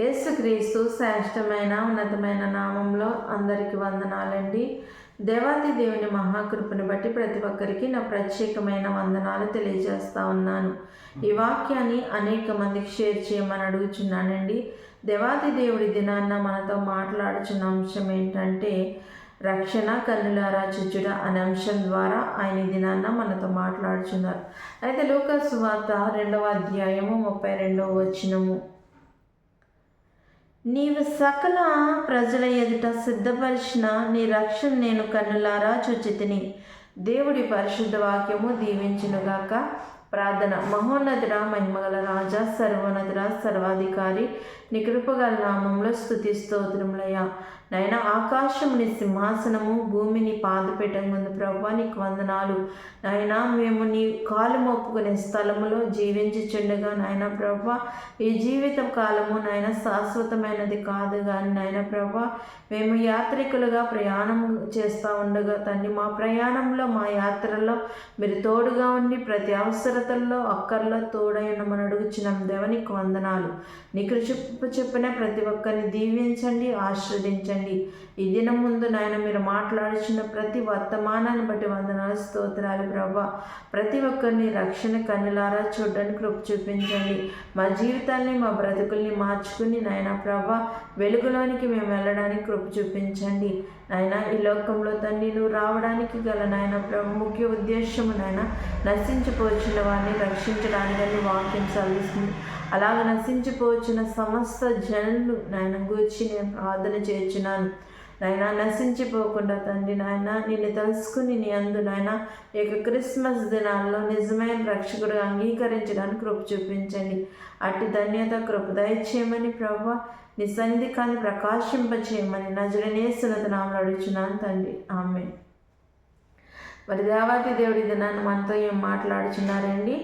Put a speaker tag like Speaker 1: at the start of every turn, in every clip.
Speaker 1: యేసుక్రీస్తు శ్రేష్టమైన ఉన్నతమైన నామంలో అందరికీ వందనాలండి. దేవాతి దేవుని మహాకృపను బట్టి ప్రతి ఒక్కరికి నా ప్రత్యేకమైన వందనాలు తెలియజేస్తా ఉన్నాను. ఈ వాక్యాన్ని అనేక మందికి షేర్ చేయమని అడుగుచున్నానండి. దేవాతి దేవుడి దినాన్న మనతో మాట్లాడుచున్న అంశం ఏంటంటే రక్షణ కన్నులారా చుచ్చుట అనే అంశం ద్వారా ఆయన దినాన్న మనతో మాట్లాడుచున్నారు. అయితే లూకస్ వార్త రెండవ అధ్యాయము ముప్పై రెండవ వచనము. నీవు సకల ప్రజల ఎదుట సిద్ధపరిచిన నీ రక్షణ నేను కన్నులారా చూచితిని. దేవుడి పరిశుద్ధ వాక్యము దీవించునుగాక. ప్రార్థన. మహోన్నతుడ మహిమగల రాజా సర్వోన్నతుడ సర్వాధికారి నికృపగల నామంలో స్థుతి స్తోత్రములయ్యా. నైనా ఆకాశం నీ సింహాసనము భూమిని పాదపీఠం ఉంది ప్రభా నీకు వందనాలు. నాయనా మేము నీ కాలు మోపుకునే స్థలములో జీవించుచుండగా నాయన ప్రభా ఈ జీవిత కాలము నాయన శాశ్వతమైనది కాదు కానీ నాయన ప్రభా మేము యాత్రికులుగా ప్రయాణం చేస్తూ ఉండగా తండ్రి మా ప్రయాణంలో మా యాత్రలో మీరు తోడుగా ఉండి ప్రతి అవసరతల్లో అక్కర్లో తోడైన ఉండమని అడుగుచున్నాం. దేవనికి వందనాలు. నీకు చెప్పు చెప్పిన ప్రతి ఒక్కరిని దీవించండి ఆశ్రదించండి. ఈ దినం ముందు నాయన మీరు మాట్లాడుచున్న ప్రతి వర్తమానాన్ని బట్టి వందనాలు స్తోత్రాలు ప్రభా. ప్రతి ఒక్కరిని రక్షణ కన్నులారా చూడడానికి కృప చూపించండి. మా జీవితాల్ని మా బ్రతుకుల్ని మార్చుకుని నాయన ప్రభా వెలుగులోనికి మేము వెళ్ళడానికి కృప చూపించండి. నాయన ఈ లోకంలో తండ్రి నువ్వు రావడానికి గల నాయన ప్రభు ముఖ్య ఉద్దేశము నాయన నశించిపోచిన వారిని రక్షించడానికి వాక్యం సాధిస్తుంది అలాగ నశించిపోవచ్చిన సమస్త జనులు నాయన గూర్చి నేను ప్రార్థన చేర్చున్నాను నాయన నశించిపోకుండా తండ్రి నాయన నిన్ను తెలుసుకుని నీ అందు నాయన ఈ యొక్క క్రిస్మస్ దినాల్లో నిజమైన రక్షకుడు అంగీకరించడానికి కృప చూపించండి. అట్టి ధన్యత కృప దయచేయమని ప్రభా నీ సన్నిధికాన్ని ప్రకాశింపచేయమని నజరనేసునత నామలు అడుగుచున్నాను తండ్రి. ఆమె మరి దేవాతి దేవుడి దినాన్ని మనతో ఏం మాట్లాడుచున్నారండి?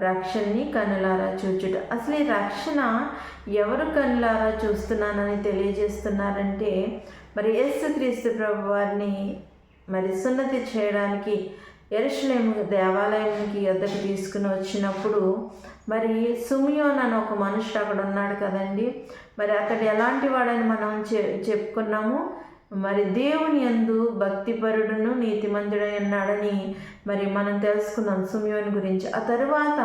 Speaker 1: రక్షణని కనులారా చూచుట. అసలు ఈ రక్షణ ఎవరు కనులారా చూస్తున్నానని తెలియజేస్తున్నారంటే మరి యేసుక్రీస్తు ప్రభు వారిని మరి సున్నతి చేయడానికి ఎరుషలేము దేవాలయానికి ఎద్దకు తీసుకుని వచ్చినప్పుడు మరి సుమియోన్ అని ఒక మనుషుడు అక్కడ ఉన్నాడు కదండి. మరి అతడు ఎలాంటి వాడని మనం చె చెప్పుకున్నాము? మరి దేవుని యందు భక్తిపరుడును నీతిమంతుడై అన్నాడని మరి మనం తెలుసుకుందాం సుమియోని గురించి. ఆ తర్వాత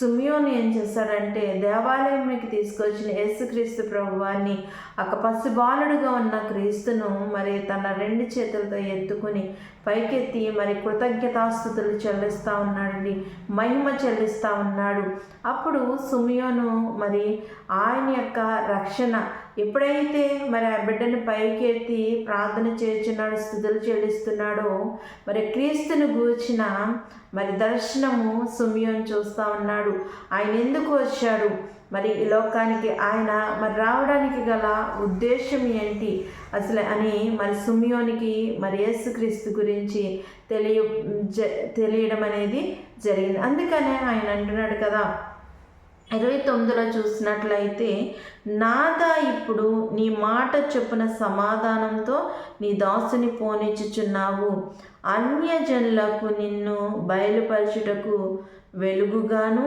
Speaker 1: సుమియోని ఏం చేశాడంటే దేవాలయంకి తీసుకొచ్చిన యేసుక్రీస్తు ప్రభు వారిని ఒక పసిబాలుడుగా ఉన్న క్రీస్తును మరి తన రెండు చేతులతో ఎత్తుకుని పైకెత్తి మరి కృతజ్ఞతాస్థుతులు చెల్లిస్తూ ఉన్నాడండి మహిమ చెల్లిస్తూ ఉన్నాడు. అప్పుడు సుమియోను మరి ఆయన యొక్క రక్షణ ఎప్పుడైతే మరి ఆ బిడ్డను పైకెత్తి ప్రార్థన చేస్తున్నాడు స్థుతులు చెల్లిస్తున్నాడో మరి క్రీస్తుని గూర్చిన మరి దర్శనము సుమియోన్ చూస్తూ ఉన్నాడు. ఆయన ఎందుకు వచ్చాడు? మరి ఈ లోకానికి ఆయన మరి రావడానికి గల ఉద్దేశం ఏంటి? అసలు అని మరి సుమియోనికి మరి యేసుక్రీస్తు గురించి తెలియ జ తెలియడం అనేది జరిగింది. అందుకనే ఆయన అంటున్నాడు కదా ఇరవై తొమ్మిదిలో చూసినట్లయితే నాదా ఇప్పుడు నీ మాట చొప్పున సమాధానంతో నీ దాసుని పోనిచ్చుచున్నావు. అన్యజనులకు నిన్ను బయలుపరచుటకు వెలుగుగాను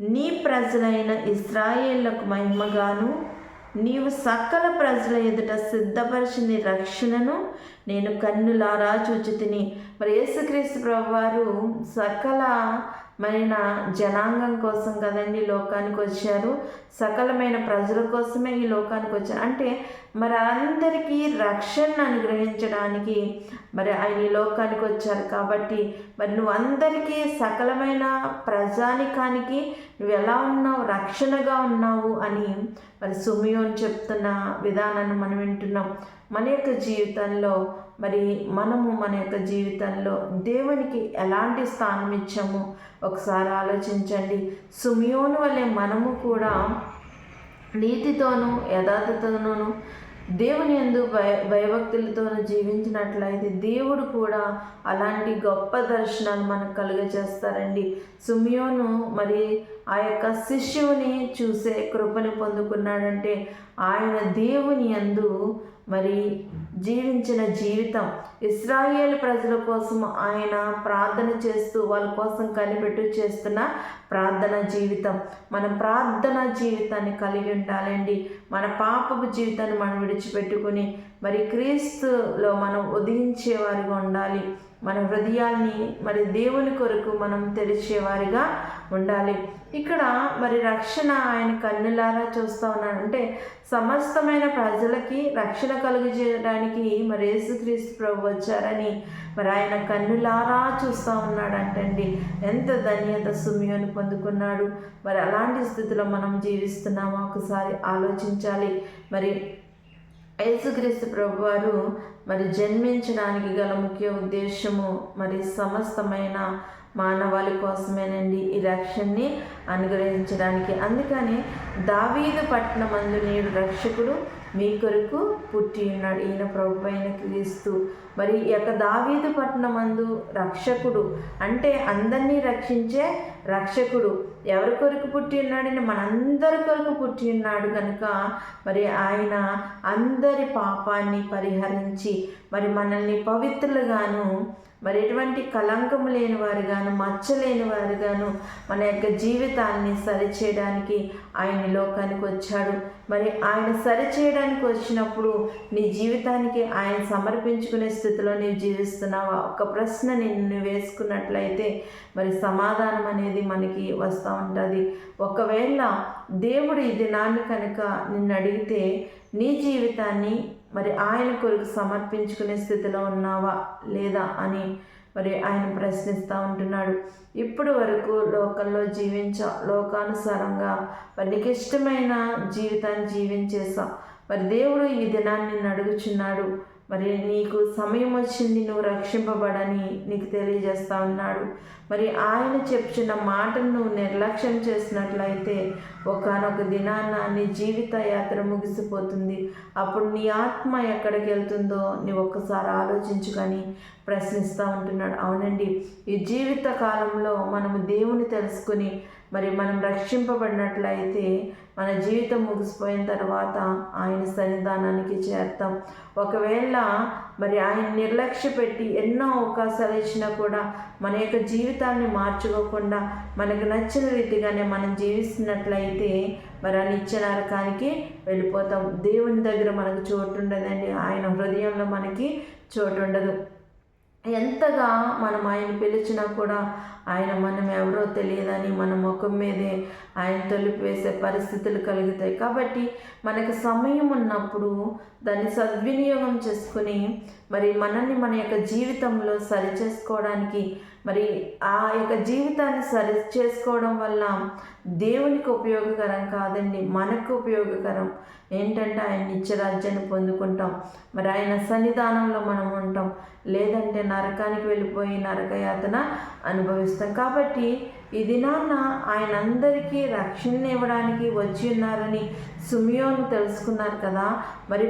Speaker 1: నీ ప్రజలైన ఇస్రాయేళ్ళకు మహిమగాను నీవు సకల ప్రజల ఎదుట సిద్ధపరిచిన రక్షణను నేను కన్నులారా చూచితిని. మరి యేసుక్రీస్తు ప్రభు వారు సకల మన జనాంగం కోసం కదండి లోకానికి వచ్చారు. సకలమైన ప్రజల కోసమే ఈ లోకానికి వచ్చారు. అంటే మరి అందరికీ రక్షణ అనుగ్రహించడానికి మరి ఆయన ఈ లోకానికి వచ్చారు కాబట్టి మరి నువ్వు అందరికీ సకలమైన ప్రజానికానికి నువ్వు ఎలా ఉన్నావు రక్షణగా ఉన్నావు అని మరి సుమియోన్ చెప్తున్న విధానాన్ని మనం వింటున్నాం. మన యొక్క జీవితంలో మరి మనము మన యొక్క జీవితంలో దేవునికి ఎలాంటి స్థానం ఇచ్చాము ఒకసారి ఆలోచించండి. సుమియోను వలె మనము కూడా నీతితోనూ యథార్థతోనూ దేవుని ఎందు భయ భయభక్తులతో జీవించినట్లయితే దేవుడు కూడా అలాంటి గొప్ప దర్శనాలు మనకు కలుగజేస్తారండి. సుమియోను మరి ఆ యొక్క శిష్యుని చూసే కృపను పొందుకున్నాడంటే ఆయన దేవుని యందు మరి జీవించిన జీవితం. ఇస్రాయేల్ ప్రజల కోసం ఆయన ప్రార్థన చేస్తూ వాళ్ళ కోసం కనిపెట్టు చేస్తున్న ప్రార్థన జీవితం. మన ప్రార్థన జీవితాన్ని కలిగి ఉండాలండి. మన పాపపు జీవితాన్ని మనం విడిచిపెట్టుకుని మరి క్రీస్తులో మనం ఉదయించేవారిగా ఉండాలి. మన హృదయాల్ని మరి దేవుని కొరకు మనం తెరిచేవారిగా ఉండాలి. ఇక్కడ మరి రక్షణ ఆయన కన్నులారా చూస్తూ ఉన్నాడు. అంటే సమస్తమైన ప్రజలకి రక్షణ కలుగజేయడానికి మరి యేసుక్రీస్తు ప్రభు వచ్చారని మరి ఆయన కన్నులారా చూస్తూ ఉన్నాడంటండి. ఎంత ధన్యత సుమియోని పొందుకున్నాడు. మరి అలాంటి స్థితిలో మనం జీవిస్తున్నామా? ఒకసారి ఆలోచించాలి. మరి యేసుక్రీస్తు ప్రభు వారు మరి జన్మించడానికి గల ముఖ్య ఉద్దేశము మరి సమస్తమైన మానవాళి కోసమేనండి ఈ రక్షణని అనుగ్రహించడానికి. అందుకని దావీదు పట్టణమందు నేడు రక్షకుడు మీ కొరకు పుట్టి ఉన్నాడు. ఈయన ప్రభు అయిన క్రీస్తు. మరి ఈ యొక్క దావీదు పట్టణమందు రక్షకుడు అంటే అందరినీ రక్షించే రక్షకుడు ఎవరి కొరకు పుట్టి ఉన్నాడని మనందరి కొరకు పుట్టి ఉన్నాడు కనుక మరి ఆయన అందరి పాపాన్ని పరిహరించి మరి మనల్ని పవిత్రులుగాను మరి ఎటువంటి కలంకము లేని వారుగాను మచ్చలేని వారుగాను మన యొక్క జీవితాన్ని సరిచేయడానికి ఆయన లోకానికి వచ్చాడు. మరి ఆయన సరిచేయడానికి వచ్చినప్పుడు నీ జీవితానికి ఆయన సమర్పించుకునే స్థితిలో నీవు జీవిస్తున్నావా? ఒక ప్రశ్న నిన్ను వేసుకున్నట్లయితే మరి సమాధానం అనేది మనకి వస్తూ ఉంటుంది. ఒకవేళ దేవుడు ఈ దినాన్ని కనుక నిన్ను అడిగితే నీ జీవితాన్ని మరి ఆయన కొరకు సమర్పించుకునే స్థితిలో ఉన్నావా లేదా అని మరి ఆయన ప్రశ్నిస్తూ ఉంటున్నాడు. ఇప్పుడు వరకు లోకంలో జీవించ లోకానుసారంగా మరి నీకు ఇష్టమైన జీవితాన్ని జీవించేసా. మరి దేవుడు ఈ దినాన్ని నడుగుచున్నాడు. మరి నీకు సమయం వచ్చింది నువ్వు రక్షింపబడని నీకు తెలియజేస్తా ఉన్నాడు. మరి ఆయన చెప్తున్న మాటను నువ్వు నిర్లక్ష్యం చేసినట్లయితే ఒకనొక దినాన నీ జీవిత యాత్ర ముగిసిపోతుంది. అప్పుడు నీ ఆత్మ ఎక్కడికి వెళ్తుందో నీ ఒక్కసారి ఆలోచించుకొని ప్రశ్నిస్తూ ఉంటున్నాడు. అవునండి ఈ జీవిత కాలంలో మనము దేవుని తెలుసుకుని మరి మనం రక్షింపబడినట్లయితే మన జీవితం ముగిసిపోయిన తర్వాత ఆయన సన్నిధానానికి చేరతాం. ఒకవేళ మరి ఆయన నిర్లక్ష్య పెట్టి ఎన్నో అవకాశాలు ఇచ్చినా కూడా మన యొక్క జీవితాన్ని మార్చుకోకుండా మనకు నచ్చిన రీతిగానే మనం జీవిస్తున్నట్లయితే మరి ఆ నిత్య నరకానికి వెళ్ళిపోతాం. దేవుని దగ్గర మనకు చోటు ఉండదండి. ఆయన హృదయంలో మనకి చోటు ఉండదు. ఎంతగా మనం ఆయన పిలిచినా కూడా ఆయన మనం ఎవరో తెలియదని మన ముఖం మీదే ఆయన తొలిపి వేసే పరిస్థితులు కలుగుతాయి. కాబట్టి మనకు సమయం ఉన్నప్పుడు దాన్ని సద్వినియోగం చేసుకుని మరి మనల్ని మన యొక్క జీవితంలో సరి చేసుకోవడానికి మరి ఆ యొక్క జీవితాన్ని సరి చేసుకోవడం వల్ల దేవునికి ఉపయోగకరం కాదండి మనకు ఉపయోగకరం. ఏంటంటే ఆయన నిత్యరాజ్యాన్ని పొందుకుంటాం. మరి ఆయన సన్నిధానంలో మనం ఉంటాం. లేదంటే నరకానికి వెళ్ళిపోయి నరకయాతన అనుభవిస్తాం. కాబట్టి ఈ దినాన్న ఆయన అందరికీ రక్షణ ఇవ్వడానికి వచ్చి ఉన్నారని సుమియోను తెలుసుకున్నారు కదా. మరి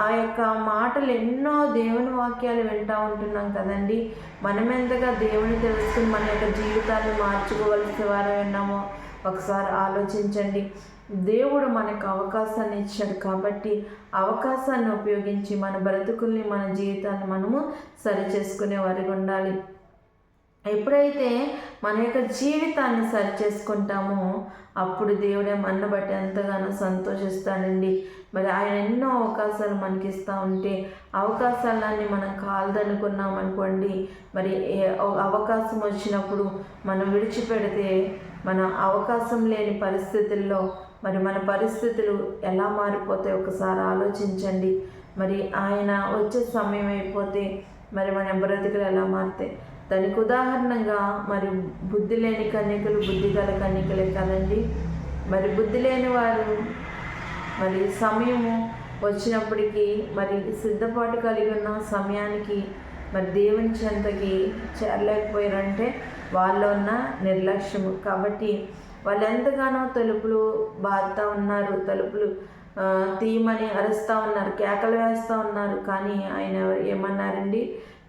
Speaker 1: ఆ యొక్క మాటలు ఎన్నో దేవుని వాక్యాలు వింటూ ఉంటున్నాం కదండి. మనం ఎంతగా దేవుని తెలుసుకుని మన యొక్క జీవితాన్ని మార్చుకోవలసిన వారు విన్నామో ఒకసారి ఆలోచించండి. దేవుడు మనకు అవకాశాన్ని ఇచ్చాడు కాబట్టి అవకాశాన్ని ఉపయోగించి మన బ్రతుకుల్ని మన జీవితాన్ని మనము సరి చేసుకునే వారికి ఉండాలి. ఎప్పుడైతే మన యొక్క జీవితాన్ని సరి చేసుకుంటామో అప్పుడు దేవుడే మన బట్టి ఎంతగానో సంతోషిస్తాడండి. మరి ఆయన ఎన్నో అవకాశాలు మనకి ఇస్తూ ఉంటే అవకాశాలన్నీ మనం కాలదనుకున్నాం అనుకోండి మరి అవకాశం వచ్చినప్పుడు మనం విడిచిపెడితే మన అవకాశం లేని పరిస్థితుల్లో మరి మన పరిస్థితులు ఎలా మారిపోతాయి ఒకసారి ఆలోచించండి. మరి ఆయన వచ్చే సమయం అయిపోతే మరి మన బ్రతుకులు ఎలా మారుతాయి? దానికి ఉదాహరణగా మరి బుద్ధి లేని కన్యకలు బుద్ధి గల కన్యకలే కదండి మరి బుద్ధి లేని వారు మరి సమయము వచ్చినప్పటికీ మరి సిద్ధపాటు కలిగి ఉన్న సమయానికి మరి దేవుని చెంతకి చేరలేకపోయారంటే వాళ్ళు ఉన్న నిర్లక్ష్యము. కాబట్టి వాళ్ళు ఎంతగానో తలుపులు బాధతా ఉన్నారు తలుపులు తీయమని అరుస్తూ ఉన్నారు కేకలు వేస్తూ ఉన్నారు. కానీ ఆయన ఏమన్నారండి?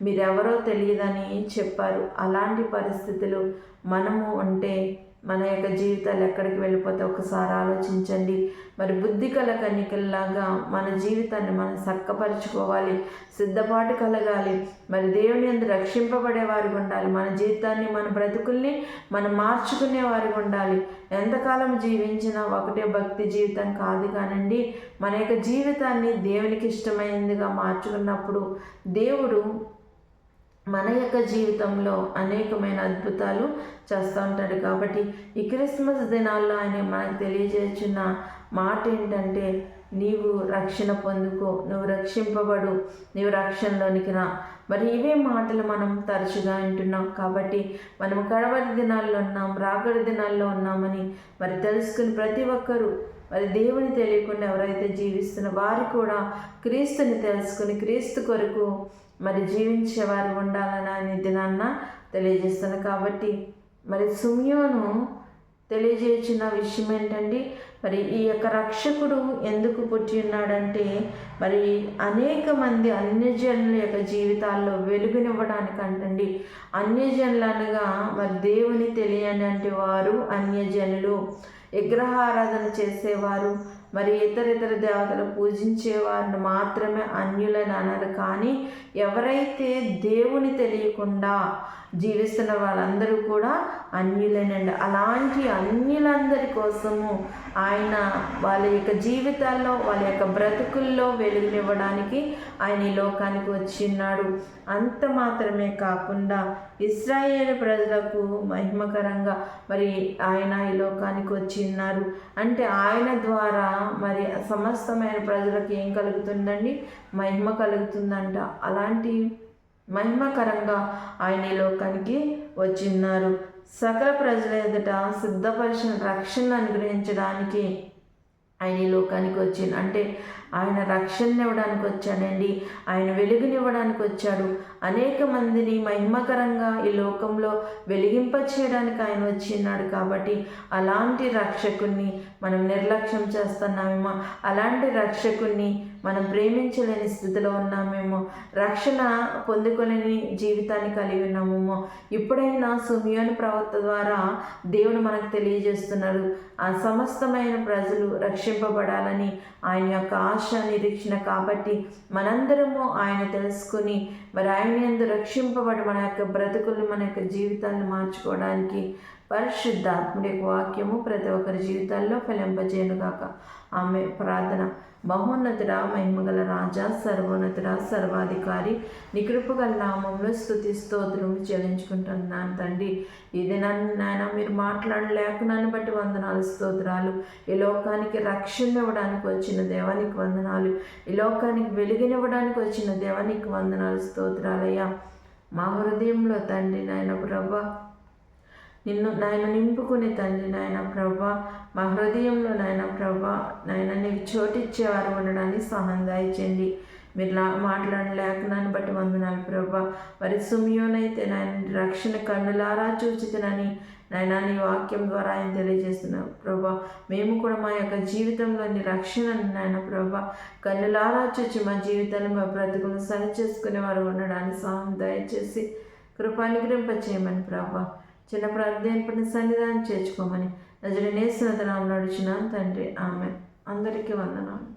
Speaker 1: మీరెవరో తెలియదని చెప్పారు. అలాంటి పరిస్థితులు మనము ఉంటే మన యొక్క జీవితాలు ఎక్కడికి వెళ్ళిపోతే ఒకసారి ఆలోచించండి. మరి బుద్ధి కల కన్నికల్లాగా మన జీవితాన్ని మనం చక్కపరుచుకోవాలి సిద్ధపాటు కలగాలి. మరి దేవుని అందరు రక్షింపబడే వారికి ఉండాలి. మన జీవితాన్ని మన బ్రతుకుల్ని మనం మార్చుకునే వారికి ఉండాలి. ఎంతకాలం జీవించినా ఒకటే భక్తి జీవితం కాదు కానండి మన యొక్క జీవితాన్ని దేవునికి ఇష్టమైనదిగా మార్చుకున్నప్పుడు దేవుడు మన యొక్క జీవితంలో అనేకమైన అద్భుతాలు చేస్తూ ఉంటాడు. కాబట్టి ఈ క్రిస్మస్ దినాల్లో ఆయన మనకు తెలియజేస్తున్న మాట ఏంటంటే నీవు రక్షణ పొందుకో నువ్వు రక్షింపబడు నీవు రక్షణలోనికి రా. మరి ఇవే మాటలు మనం తరచుగా వింటున్నాం. కాబట్టి మనం కడవరి దినాల్లో ఉన్నాం రాగడి దినాల్లో ఉన్నామని మరి తెలుసుకుని ప్రతి ఒక్కరూ మరి దేవుని తెలియకుండా ఎవరైతే జీవిస్తున్న వారు కూడా క్రీస్తుని తెలుసుకుని క్రీస్తు కొరకు మరి జీవించేవారు ఉండాలని అనే దినాన్న తెలియజేస్తాను కాబట్టి మరి సుమ్యోను తెలియజేసిన విషయం ఏంటండి? మరి ఈ యొక్క రక్షకుడు ఎందుకు పుట్టి ఉన్నాడంటే మరి అనేక మంది అన్యజనుల యొక్క జీవితాల్లో వెలుగునివ్వడానికంటండి. అన్యజనులు అనగా మరి దేవుని తెలియని అంటే వారు అన్యజనులు. విగ్రహారాధన చేసేవారు మరి ఇతర ఇతర దేవతలు పూజించేవారిని మాత్రమే అన్యులని అన్నారు కానీ ఎవరైతే దేవుని తెలియకుండా జీవిస్తున్న వాళ్ళందరూ కూడా అన్యులేనండి. అలాంటి అన్యులందరి కోసము ఆయన వాళ్ళ యొక్క జీవితాల్లో వాళ్ళ యొక్క బ్రతుకుల్లో వెలుగునివ్వడానికి ఆయన ఈ లోకానికి వచ్చిన్నాడు అంత మాత్రమే కాకుండా ఇస్రాయేల్ ప్రజలకు మహిమకరంగా మరి ఆయన ఈ లోకానికి వచ్చిన్నారు అంటే ఆయన ద్వారా మరి సమస్తమైన ప్రజలకు ఏం కలుగుతుందండి? మహిమ కలుగుతుందంట. అలాంటి మహిమకరంగా ఆయన ఈ లోకానికి వచ్చిన్నారు సకల ప్రజల ఎదుట సిద్ధపరిచిన రక్షణ అనుగ్రహించడానికి ఆయన ఈ లోకానికి వచ్చింది అంటే ఆయన రక్షణ ఇవ్వడానికి వచ్చాడండి. ఆయన వెలుగునివ్వడానికి వచ్చాడు. అనేక మందిని మహిమకరంగా ఈ లోకంలో వెలిగింప చేయడానికి ఆయన వచ్చిన్నాడు కాబట్టి అలాంటి రక్షకుణ్ణి మనం నిర్లక్ష్యం చేస్తున్నామేమో. అలాంటి రక్షకుణ్ణి మనం ప్రేమించలేని స్థితిలో ఉన్నామేమో. రక్షణ పొందుకోలేని జీవితాన్ని కలిగి ఉన్నామేమో. ఇప్పుడైనా సుమియోని ప్రవక్త ద్వారా దేవుడు మనకు తెలియజేస్తున్నాడు ఆ సమస్తమైన ప్రజలు రక్షింపబడాలని ఆయన యొక్క ఆశ నిరీక్షణ కాబట్టి మనందరము ఆయన తెలుసుకుని మరి ఆయన ఎందు రక్షింపబడి మన యొక్క బ్రతుకులు మన యొక్క జీవితాన్ని మార్చుకోవడానికి పరిశుద్ధాత్ముడి యొక్క వాక్యము ప్రతి ఒక్కరి జీవితాల్లో ఫలింపజేయనుగాక. ఆమె ప్రార్థన. మహోన్నతుడా మహిమగల రాజా సర్వోన్నతుడా సర్వాధికారి నికృపగల నామంలో స్థుతి స్తోత్రము చెల్లించుకుంటున్నాను తండ్రి. ఇది నన్ను నాయన మీరు మాట్లాడలేక నన్ను బట్టి వందనాలు స్తోత్రాలు. ఈ లోకానికి రక్షణ ఇవ్వడానికి వచ్చిన దేవానికి వందనాలు. ఈ లోకానికి వెలుగునివ్వడానికి వచ్చిన దేవానికి వందనాలు స్తోత్రాలయ్యా. మా హృదయంలో తండ్రి నాయన ప్రభా నిన్ను నాయన నింపుకునే తండ్రి నాయన ప్రభా మా హృదయంలో నాయన ప్రభా నాయన నీకు చోటిచ్చేవారు ఉండడానికి సహాయం దాయించండి మీరు నా మాట్లాడలేకనాన్ని బట్టి వందనాలు ప్రభా. మరి సుమియోనైతే నాయన రక్షణ కన్నులారా చూచితనని నాయన నీ వాక్యం ద్వారా ఆయన తెలియజేస్తున్నాం ప్రభా. మేము కూడా మా యొక్క జీవితంలోని రక్షణను నాయన ప్రభా కన్నులారా చూచి మా జీవితాన్ని మా బ్రతుకును సరి చేసుకునే వారు ఉండడానికి సహాయం దయచేసి కృపానుగ్రహింప చేయమని ప్రభా. చిన్నప్పుడు ప్రార్థన సన్నిధానం చేర్చుకోమని. నజరనేశ్వరనామం నడిచిన తండ్రి. ఆమె అందరికీ వందనాలు.